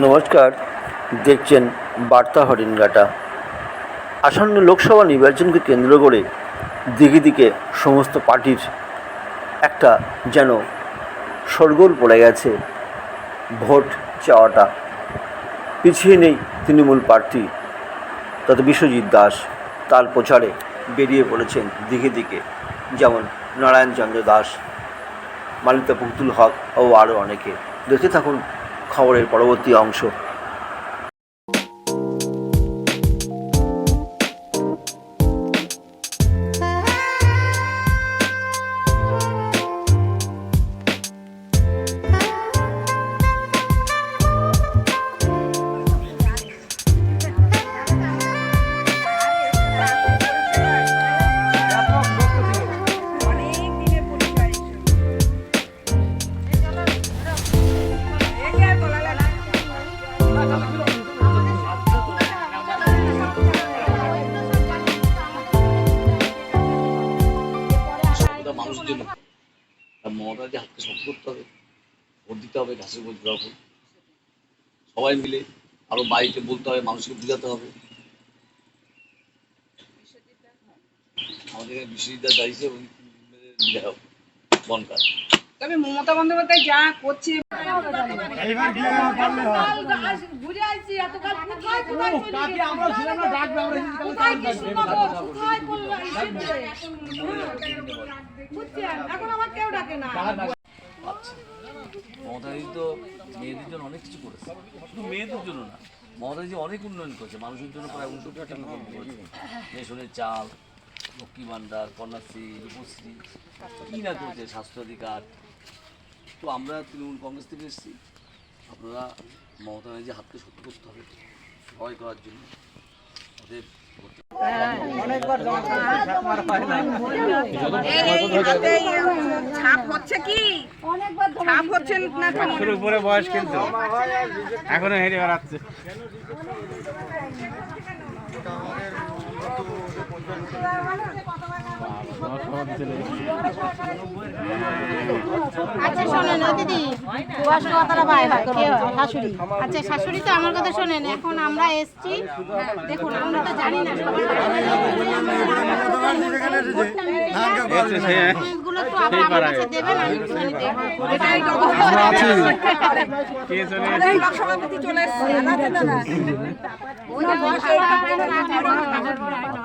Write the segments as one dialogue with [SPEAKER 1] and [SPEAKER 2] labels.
[SPEAKER 1] নমস্কার, দেখছেন বার্তা হরিণঘাটা। আসন্ন লোকসভা নির্বাচনকে কেন্দ্র করে দিকে দিকে সমস্ত পার্টির একটা যেন শোরগোল পড়ে গেছে ভোট চাওয়াটা। পিছিয়ে নেই তৃণমূল প্রার্থী। তথা বিশ্বজিৎ দাস তার প্রচারে বেরিয়ে পড়েছেন দিকে দিকে যেমন নারায়ণচন্দ্র দাস, মালিতা পুতুল হক ও আরও অনেকে। দেখতে থাকুন খবরের পরবর্তী অংশ।
[SPEAKER 2] মমতাকে হাতকে শক্ত করতে হবে, ভোট দিতে হবে ঘাসের ভোট দেওয়া হোক। সবাই মিলে আরও বাড়িতে বলতে হবে, মানুষকে বোঝাতে হবে আমাদের এখানে বিশ্বজিৎ দাঁড়িয়েছে বিধায়ক, বনকার
[SPEAKER 3] তবে মমতা বন্দ্যোপাধ্যায় যা করছে
[SPEAKER 2] মেয়েদের জন্য অনেক কিছু করেছে। শুধু মেয়েদের জন্য না, মমতাদি অনেক উন্নয়ন করেছে, মানুষের জন্য প্রায় উনষট্টি টাকা কর্ম করেছে। রেশনের চাল, লক্ষ্মী ভাণ্ডার কন্যাশ্রী, রূপশ্রী, কী না করেছে, স্বাস্থ্য অধিকার তো আমরা তৃণমূল কংগ্রেস থেকে এসেছি। আপনারা মমতা ব্যানার্জি হাতকে শক্ত করতে হবে সবাই করার জন্য। ওদের করতে
[SPEAKER 3] এই হাতে ছাপ হচ্ছে কি? ছাপ হচ্ছে না তো।
[SPEAKER 4] উপরে বয়স কিন্তু। এখনও হেঁটে বেড়াচ্ছে।
[SPEAKER 5] আচ্ছা শোনেন দিদি। বয়স্ক কথাটা ভাই হয় কে শাশুড়ি। আচ্ছা শাশুড়ি তো আমার কথা শোনেন এখন আমরা এসছি। দেখুন আমরা তো জানি না
[SPEAKER 4] চলে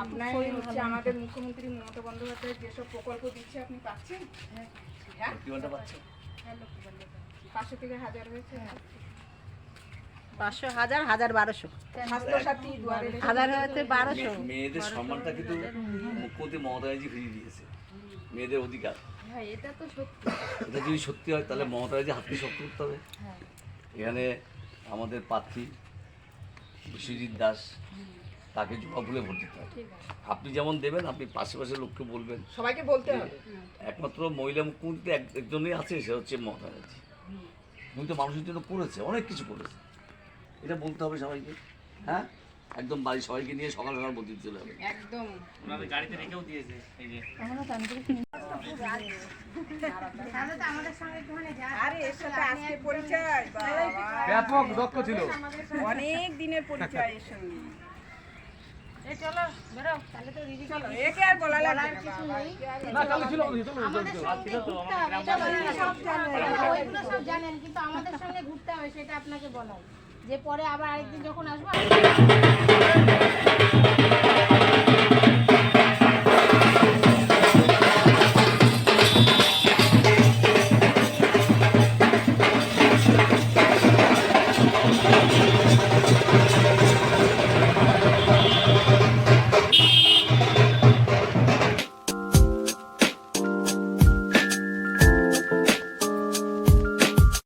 [SPEAKER 3] আপনার হচ্ছে আমাদের মুখ্যমন্ত্রী মমতা বন্দ্যোপাধ্যায় যেসব প্রকল্প দিচ্ছে আপনি পাচ্ছেন? হ্যাঁ
[SPEAKER 2] কি ঘণ্টা পাচ্ছে?
[SPEAKER 3] পাঁচশো থেকে হাজার হয়েছে?
[SPEAKER 5] পাঁচশো হাজার হাজার বারোশো।
[SPEAKER 3] স্বাস্থ্য সাথী দুয়ারে
[SPEAKER 5] হাজার হচ্ছে বারোশো।
[SPEAKER 2] মেয়েদের সম্মানটা কিন্তু মুখ্যমন্ত্রী মমতা ব্যানার্জি ফিরিয়ে দিয়েছে। মেয়েদের অধিকার। এটা যদি সত্যি হয় তাহলে মমতা ব্যানার্জি হাতকে শক্ত করতে হবে। এখানে আমাদের প্রার্থী বিশ্বজিৎ দাস। তাকে জবা ফুলে ভোট দিতে হবে। আপনি যেমন দেবেন আপনি পাশে পাশে লোককে বলবেন।
[SPEAKER 3] সবাইকে বলতে হবে।
[SPEAKER 2] একমাত্র মহিলা মুখ্যমন্ত্রী এক একজনই আছে সে হচ্ছে মমতা ব্যানার্জি। উনি তো মানুষের জন্য করেছে অনেক কিছু করেছে। এটা বলতে হবে সবাইকে হ্যাঁ? একদম বাড়ি সবাইকে নিয়ে সকাল সকাল বলতে চলে হবে
[SPEAKER 3] একদম।
[SPEAKER 4] ওনাদের গাড়িতে রেখেও দিয়েছে এই যে।
[SPEAKER 5] তাহলে তো আমাদের সঙ্গে একটুখানি যা।
[SPEAKER 3] আরে এর সাথে পরিচয়।
[SPEAKER 4] ব্যাপক দক্ষ ছিল।
[SPEAKER 3] অনেক দিনের পরিচয় এর সঙ্গে।
[SPEAKER 5] জানেন হ্যাঁ, কিন্তু আমাদের সঙ্গে ঘুরতে হবে সেটা আপনাকে বলা যে পরে আবার আরেকদিন যখন আসব